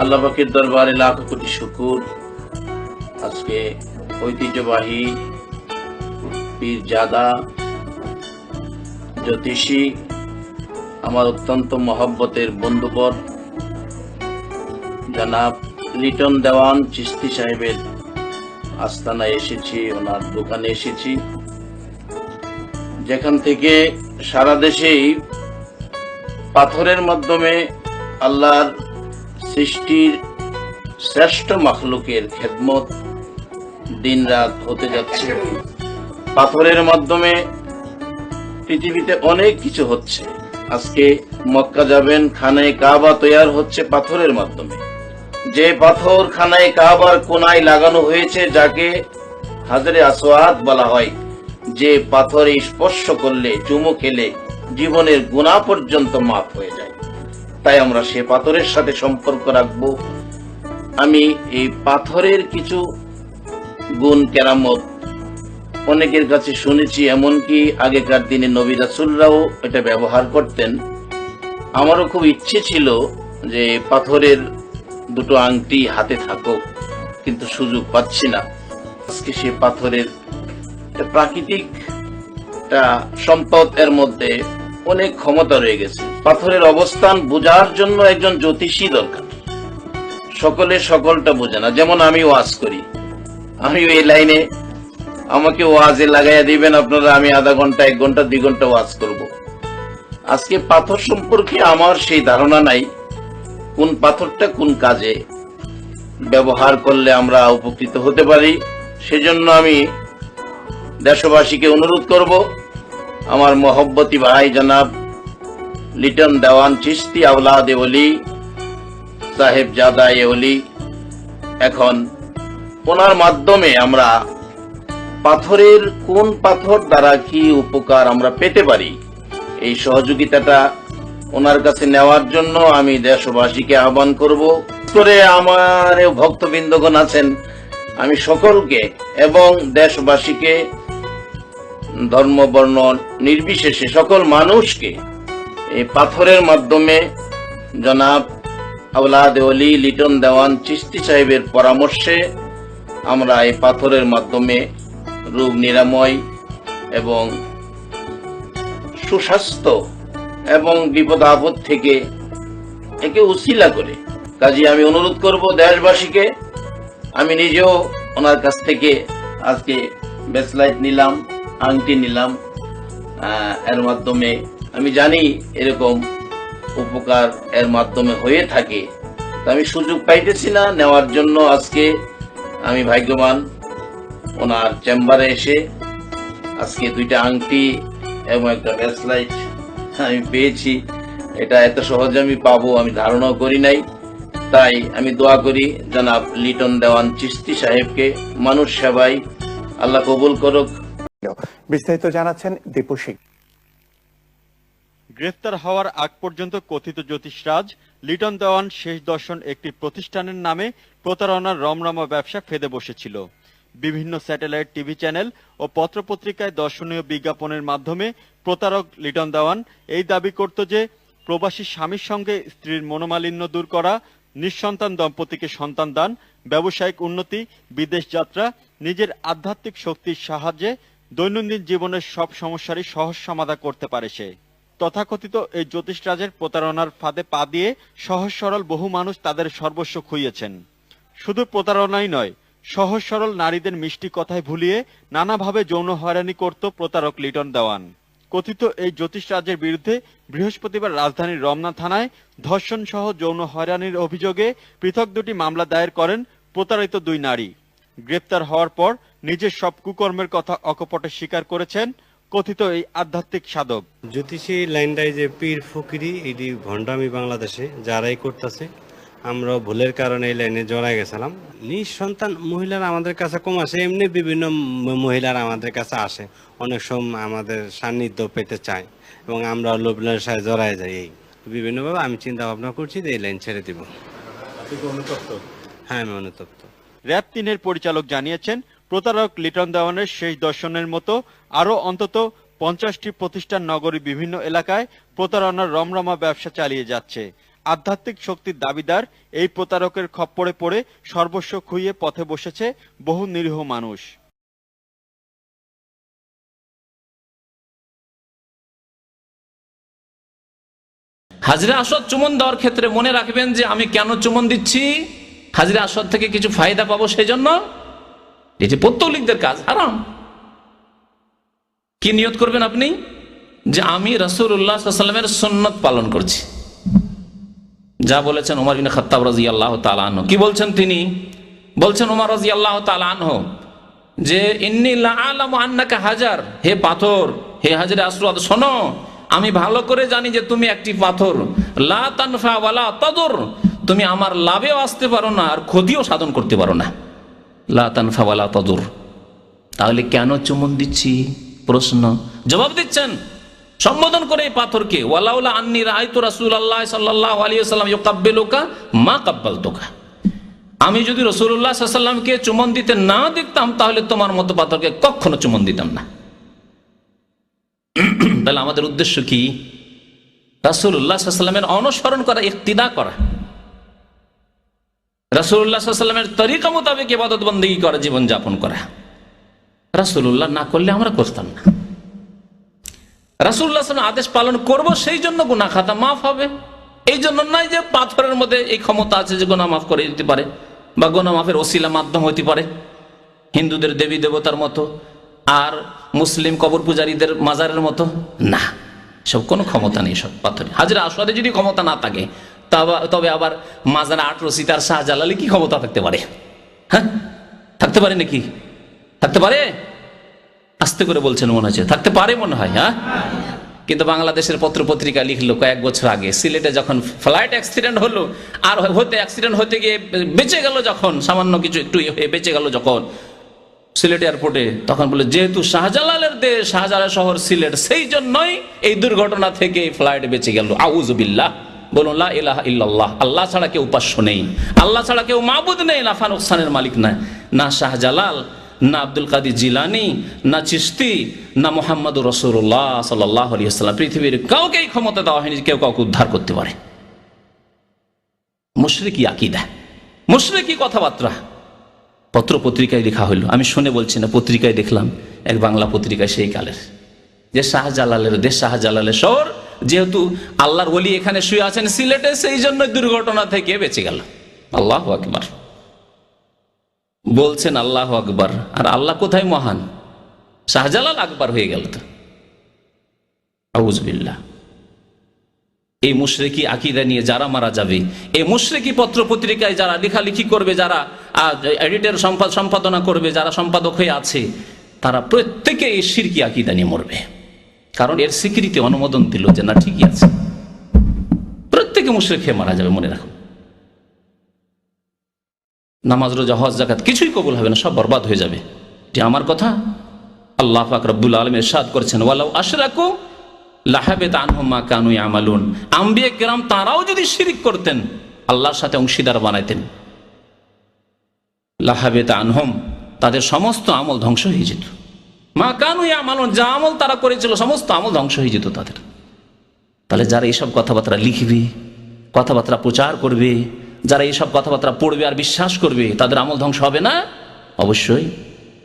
আল্লাহ দরবারে লাখ কোটি শুকুর। আজকে ঐতিহ্যবাহী পীর জাদা, জ্যোতিষী, আমার অত্যন্ত মহব্বতের বন্ধুবর, জনাব লিটন দেওয়ান চিস্তি সাহেবের আস্তানায় এসেছি, ওনার দোকানে এসেছি। যেখান থেকে সারা দেশেই পাথরের মাধ্যমে আল্লাহর সৃষ্টির শ্রেষ্ঠ মাখলুকের খেদমত দিনরাত হতে যাচ্ছে। পাথরের মাধ্যমে পৃথিবীতে অনেক কিছু হচ্ছে। আজকে মক্কা যাবেন, খানায় কাবা তৈয়ার হচ্ছে পাথরের মাধ্যমে। যে পাথর, খানায় কাবার কোনায় লাগানো হয়েছে, যাকে হাজারে আসওয়াদ বলা হয়, যে পাথরে স্পর্শ করলে, চুমু খেলে জীবনের গুণা পর্যন্ত মাফ হয়ে যায়। তাই আমরা সে পাথরের সাথে সম্পর্ক রাখব। আমি এই পাথরের কিছু গুণ কেরামত অনেকের কাছে শুনেছি, এমনকি আগেকার দিনে নবী রাসুলরাও এটা ব্যবহার করতেন। আমারও খুব ইচ্ছে ছিল যে পাথরের দুটো আংটি হাতে থাকুক, কিন্তু সুযোগ পাচ্ছি না। আজকে সে পাথরের প্রাকৃতিক সম্পদ এর মধ্যে অনেক ক্ষমতা রয়ে গেছে। পাথরের অবস্থান বোঝার জন্য একজন জ্যোতিষী দরকার। সকলে সকলটা বোঝে না। যেমন আমি ওয়াজ করি। আমি এই লাইনে আমাকে ওয়াজে লাগাইয়া দিবেন আপনারা, আমি আধা ঘণ্টা, এক ঘণ্টা, দুই ঘণ্টা ওয়াজ করব। আজকে পাথর সম্পর্কে আমার সেই ধারণা নাই, কোন পাথরটা কোন কাজে ব্যবহার করলে আমরা উপকৃত হতে পারি। সেজন্য আমি দেশবাসীকে অনুরোধ করব, আমার মহব্বতী ভাই জনাব লিটন দেওয়ান চিস্তি আওলাদে অলি সাহেব জাদা এ অলি এখন ওনার মাধ্যমে আমরা পাথরের কোন পাথর দ্বারা কি উপকার আমরা পেতে পারি? এই সহযোগিতাটা ওনার কাছে নেওয়ার জন্য আমি দেশবাসীকে আহ্বান করব। করে আমার ভক্তবৃন্দগণ আছেন, আমি সকলকে এবং দেশবাসীকে, ধর্ম, বর্ণ, নির্বিশেষে সকল মানুষকে এই পাথরের মাধ্যমে জনাব আওলাদ অলি লিটন দেওয়ান চিস্তি সাহেবের পরামর্শে আমরা এই পাথরের মাধ্যমে রোগ নিরাময় এবং সুস্বাস্থ্য এবং বিপদ আপদ থেকে একে উশিলা করে। কাজে আমি অনুরোধ করব দেশবাসীকে, আমি নিজেও ওনার কাছ থেকে আজকে বেসলাইট নিলাম, আংটি নিলাম এর মাধ্যমে আমি জানি এরকম উপকার এর মাধ্যমে হয়ে থাকে। তো আমি সুযোগ পাইতেছি না, নেওয়ার জন্য আজকে আমি ভাগ্যবান ওনার চেম্বারে এসে আজকে দুইটা আংটি এবং একটা ব্যাসলাইট আমি পেয়েছি। এটা এত সহজে আমি পাবো, আমি ধারণাও করি নাই। তাই আমি দোয়া করি জনাব লিটন দেওয়ান চিস্তি সাহেবকে। মানুষ সেবাই, আল্লাহ কবুল করুক। বিস্তারিত জানাচ্ছেন দীপু সিং গ্রেফতার হওয়ার আগ পর্যন্ত কথিত জ্যোতিষরাজ, লিটন দেওয়ান শেষ দর্শন একটি প্রতিষ্ঠানের নামে প্রতারণার রমরমা ব্যবসা ফেদে বসেছিল। বিভিন্ন স্যাটেলাইট, টিভি চ্যানেল ও পত্রপত্রিকায় দর্শনীয় বিজ্ঞাপনের মাধ্যমে প্রতারক লিটন দেওয়ান এই দাবি করত যে, প্রবাসী স্বামীর সঙ্গে স্ত্রীর মনোমালিন্য দূর করা, নিঃসন্তান দম্পতিকে সন্তান দান, ব্যবসায়িক উন্নতি, বিদেশ যাত্রা, নিজের আধ্যাত্মিক শক্তির সাহায্যে দৈনন্দিন জীবনের সব সমস্যারই সহজ সমাধা করতে পারে সে। তথাকথিত এই জ্যোতিষরাজের প্রতারণার ফাঁদে পা দিয়ে সহজ সরল বহু মানুষ তাদের সর্বস্ব খুইয়েছেন। শুধু প্রতারণাই নয় সহজ সরল নারীদের মিষ্টি কথায় ভুলিয়ে নানাভাবে যৌন হয়রানি করত প্রতারক লিটন দেওয়ান। কথিত এই জ্যোতিষরাজের বিরুদ্ধে বৃহস্পতিবার রাজধানীর রমনা থানায় ধর্ষণ সহ যৌন হয়রানির অভিযোগে পৃথক দুটি মামলা দায়ের করেন প্রতারিত দুই নারী। গ্রেপ্তার হওয়ার পর নিজের সব কুকর্মের কথা অকপটে স্বীকার করেছেন কথিত এই আধ্যাত্মিক সাধক। জ্যোতিষী লাইনটাই যে পীর ফকিরি এটি ভণ্ডামি বাংলাদেশে যারাই করতেছে আমরা ভুলের কারণে এই লাইনে জড়াই গেছিলাম। নিঃসন্তান মহিলারা আমাদের কাছে কম আসে এমনি বিভিন্ন মহিলারা আমাদের কাছে আসে। অনেক সময় আমাদের সান্নিধ্য পেতে চায় এবং আমরা লোভনের সাথে জড়াই যাই এই। বিভিন্নভাবে আমি চিন্তা ভাবনা করছি যে এই লাইন ছেড়ে দিব। হ্যাঁ আমি অনুতপ্ত। র্যাব তিনের পরিচালক জানিয়েছেন প্রতারক লিটন দেওয়ানের শেষ দর্শনের মতো আরও অন্তত পঞ্চাশটি প্রতিষ্ঠান নগরী বিভিন্ন এলাকায় প্রতারণার রমরমা ব্যবসা চালিয়ে যাচ্ছে। আধ্যাত্মিক শক্তির দাবিদার এই প্রতারকের খপ্পরে পড়ে সর্বস্ব খুইয়ে পথে বসেছে বহু নিরীহ মানুষ। হাজরা আসদ চুমন দেওয়ার ক্ষেত্রে মনে রাখবেন যে আমি কেন চুমন দিচ্ছি? হাজরা আসদ থেকে কিছু ফায়দা পাবো সেই জন্য এটি পত্তলিকদের কাজ আরাম কি নিয়ত করবেন আপনি? যে আমি রসুল্লাহ সাল্লামের সন্ন্যত পালন করছি। যা বলেছেন ওমর বিন খত্তাব রাজি আল্লাহ তালাহ কি বলছেন তিনি? বলছেন ওমর রাজি আল্লাহ তালাহ যে হাজার। হে পাথর, হে হাজারে আসরাদ শোনো, আমি ভালো করে জানি যে তুমি একটি পাথর। লা তাদুর, তুমি আমার লাভেও আসতে পারো না আর ক্ষতিও সাধন করতে পারো না। লা তানফা ওয়ালা তাহলে কেন চুমন দিচ্ছি? প্রশ্ন। জবাব দিচ্ছেন। সম্বোধন করে এই পাথরকে, ওয়ালাউলা আন্নি রাআইতু রাসূলুল্লাহ সাল্লাল্লাহু আলাইহি ওয়াসাল্লাম ইউকাব্বিলুকা মা কাব্বালতুকা। আমি যদি রাসূলুল্লাহ সাল্লাল্লাহু আলাইহি চুমন দিতে না দেখতাম, তাহলে তোমার মতো পাথরকে কখনো চুমন দিতাম না। তাহলে আমাদের উদ্দেশ্য কি? রাসূলুল্লাহ সাল্লাল্লাহু আলাইহি অনুসরণ করা, ইক্তিদা করা। ওয়াসাল্লামের তরিকা মোতাবেক ইবাদত বন্দেগী করা জীবন যাপন করা। রাসূলুল্লাহ না করলে আমরা করতাম না। রাসুল্লাহ আদেশ পালন করব সেই জন্য গুনা খাতা মাফ হবে। এই জন্য নয় যে পাথরের মধ্যে এই ক্ষমতা আছে যে গোনা মাফ করে দিতে পারে বা গোনা মাফের ওসিলা মাধ্যম হতে পারে। হিন্দুদের দেবী দেবতার মতো আর মুসলিম কবর পূজারীদের মাজারের মতো না। সব কোনো ক্ষমতা নেই সব পাথরে। হাজিরা আসলে যদি ক্ষমতা না থাকে তবে- আবার মাজারে আট রসিদ আর শাহজালালে কি ক্ষমতা থাকতে পারে? হ্যাঁ? থাকতে পারে নাকি? থাকতে পারে? আস্তে করে বলছেন মনে হচ্ছে। থাকতে পারে মনে হয় হ্যাঁ? কিন্তু বাংলাদেশের পত্র পত্রিকা লিখলো কয়েক বছর আগে। সিলেটে যখন ফ্লাইট অ্যাক্সিডেন্ট হলো, আর হতে, অ্যাক্সিডেন্ট হতে গিয়ে বেঁচে গেল যখন, সামান্য কিছু একটু হয়ে বেঁচে গেল যখন, সিলেট এয়ারপোর্টে তখন বলে যেহেতু শাহজালালের দেশ, শাহজালাল শহর সিলেট, সেই জন্যই এই দুর্ঘটনা থেকে ফ্লাইট বেঁচে গেল। আউজুবিল্লাহ বলুন, লা ইলাহা ইল্লাল্লাহ, আল্লাহ ছাড়া কেউ উপাস্য নেই। আল্লাহ ছাড়া কেউ মাবুদ নেই লাফান ওকসানের মালিক না না শাহজালাল, না আব্দুল কাদির জিলানি, না চিস্তি না মোহাম্মদ রসুল্লাহ সাল্লাহ আলিয়াল্লাম পৃথিবীর কাউকে এই ক্ষমতা দেওয়া হয়নি কেউ কাউকে উদ্ধার করতে পারে। মুশরিকি আকিদা মুশরিকি কথাবার্তা। পত্র পত্রিকায় লেখা হইল, আমি শুনে বলছি না, পত্রিকায় দেখলাম, এক বাংলা পত্রিকায় সেই কালের। যে শাহজালালের, দেশ শাহজালালের শহর যেহেতু আল্লাহর ওলি এখানে শুয়ে আছেন, সিলেটে সেই জন্য দুর্ঘটনা থেকে বেঁচে গেল আল্লাহ আকবার। বলছেন, আল্লাহ আকবার। আর আল্লাহ কোথায় মহান? শাহজালাল আকবার হয়ে গেল তো। আউজবিল্লাহ এই মুশরেকি আকিদা নিয়ে যারা মারা যাবে, এই মুশরেকি পত্র পত্রিকায় যারা লেখালেখি করবে, যারা এডিটর সম্পাদনা করবে, যারা সম্পাদক হয়ে আছে, তারা প্রত্যেকে এই সিরকি আকিদা নিয়ে মরবে। কারণ এর স্বীকৃতি অনুমোদন দিল যে, না, ঠিকই আছে। প্রত্যেকে মুশরেক খেয়ে মারা যাবে, মনে রাখুন। নামাজ, রোজা, হজ জাকাত কিছুই কবুল হবে না, সব বরবাদ হয়ে যাবে। যে আমার কথা। আল্লাহ পাক রব্বুল আলম এরশাদ করছেন, ওয়ালাউ আশরাকু লাহাবে তানহুমা কানু আমালুন আম্বিয়ে কেরাম তারাও যদি শিরিক করতেন, আল্লাহর সাথে অংশীদার বানাইতেন। লাহাবে তানহম তাদের সমস্ত আমল ধ্বংস হয়ে যেত। মা কানু আমালুন যা আমল তারা করেছিল, সমস্ত আমল ধ্বংস হয়ে যেত তাদের। তাহলে যারা এইসব কথাবার্তা লিখবে, কথাবার্তা প্রচার করবে, যারা এইসব কথাবার্তা পড়বে আর বিশ্বাস করবে, তাদের আমল ধ্বংস হবে না? অবশ্যই।